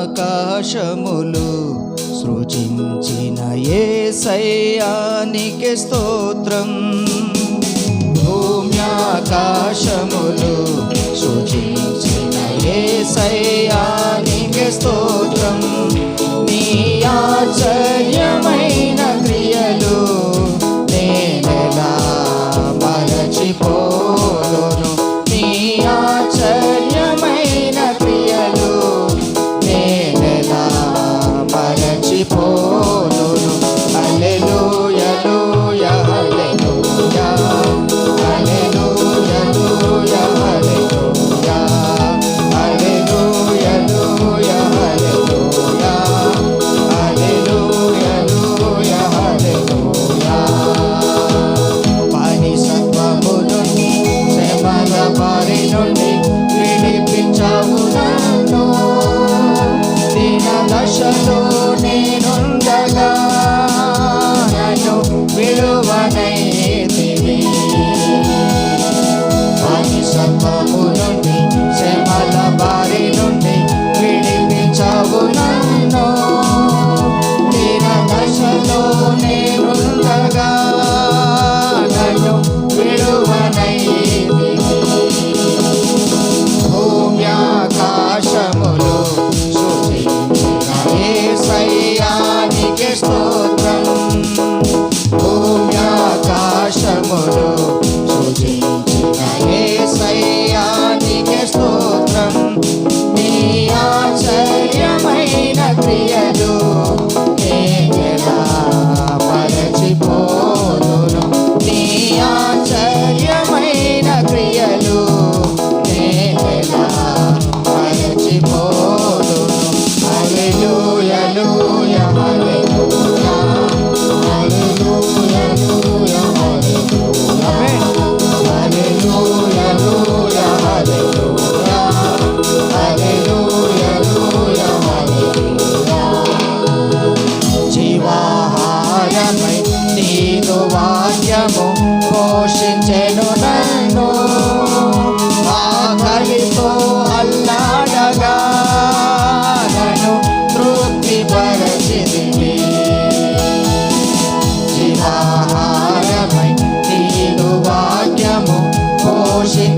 ఆకాశములు సృజించిన ఏ సయానికి స్తోత్రం. భూమ్యాకాశము ఆశలో నేను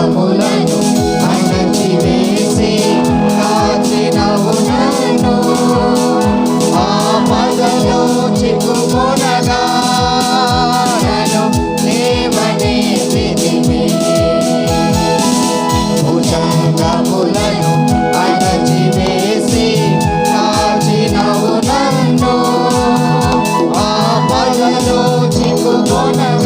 ఫలములను అణచివేసి కాచినవునను ఆ మదలో చిక్కుమునగా భుజంగములను అణచివేసి కాచినవునను ఆ మదలో చిక్కుమునగా